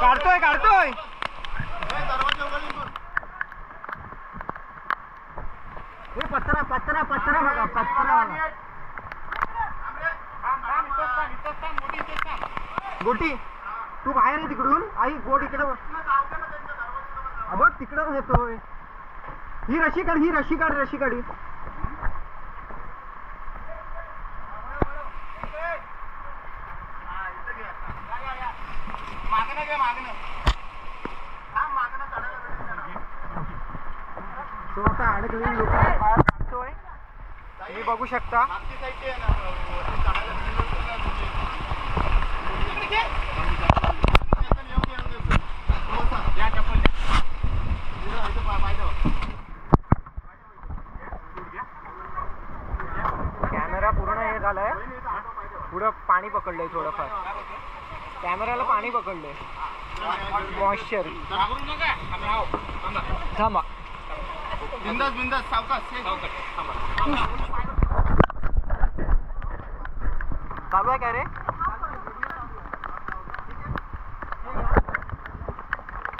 काढतोय काढतोय. हे पत्रा पत्रा पत्रा बघा पत्रा गोटी तू बाहेर आहे तिकडून. आई गोट इकडे अगं बघ तिकडं येतोय. ही रशी काढ ही रशी काढ रशी काढी. तो आता अडकलेली लोक बाहेर काढतोय. तुम्ही बघू शकता. कॅमेरा पूर्ण हे झालाय. पुढं पाणी पकडलंय थोडंफार. कॅमेराला पाणी पकडलंय. मॉइश्चर थांबा. बिंदास बिंदास सावकाश चालू आहे काय रे?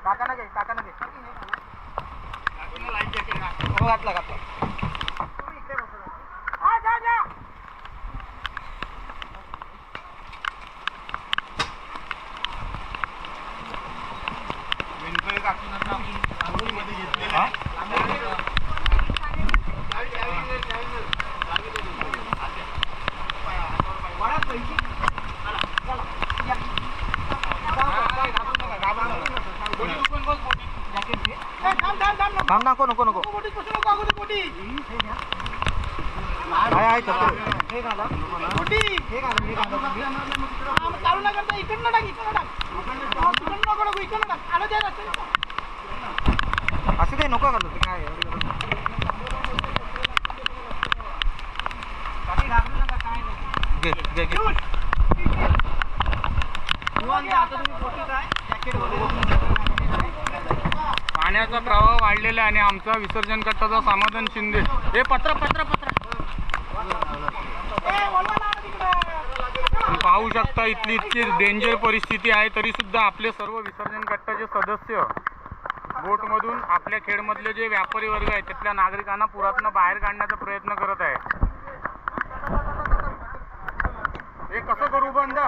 काका ना घे. काका ना. घे घातला घातला हा? थांब नको नको नको. आहे आहे चप्पल हे घाला. हे घाला हे घाला नको घालू ते काय एवढी पाण्याचा प्रवाह वाढलेला आणि आमचा विसर्जन कट्टाचा समाधान शिंदे. हे पत्र पत्र पत्र. पाहू शकता इथली इतकी डेंजर परिस्थिती आहे तरी सुद्धा आपले सर्व विसर्जन कट्टाचे सदस्य बोटमधून आपल्या खेडमधले जे व्यापारी वर्ग आहेत तिथल्या नागरिकांना पुरातनं बाहेर काढण्याचा प्रयत्न करत आहे. हे कसं करू बंद?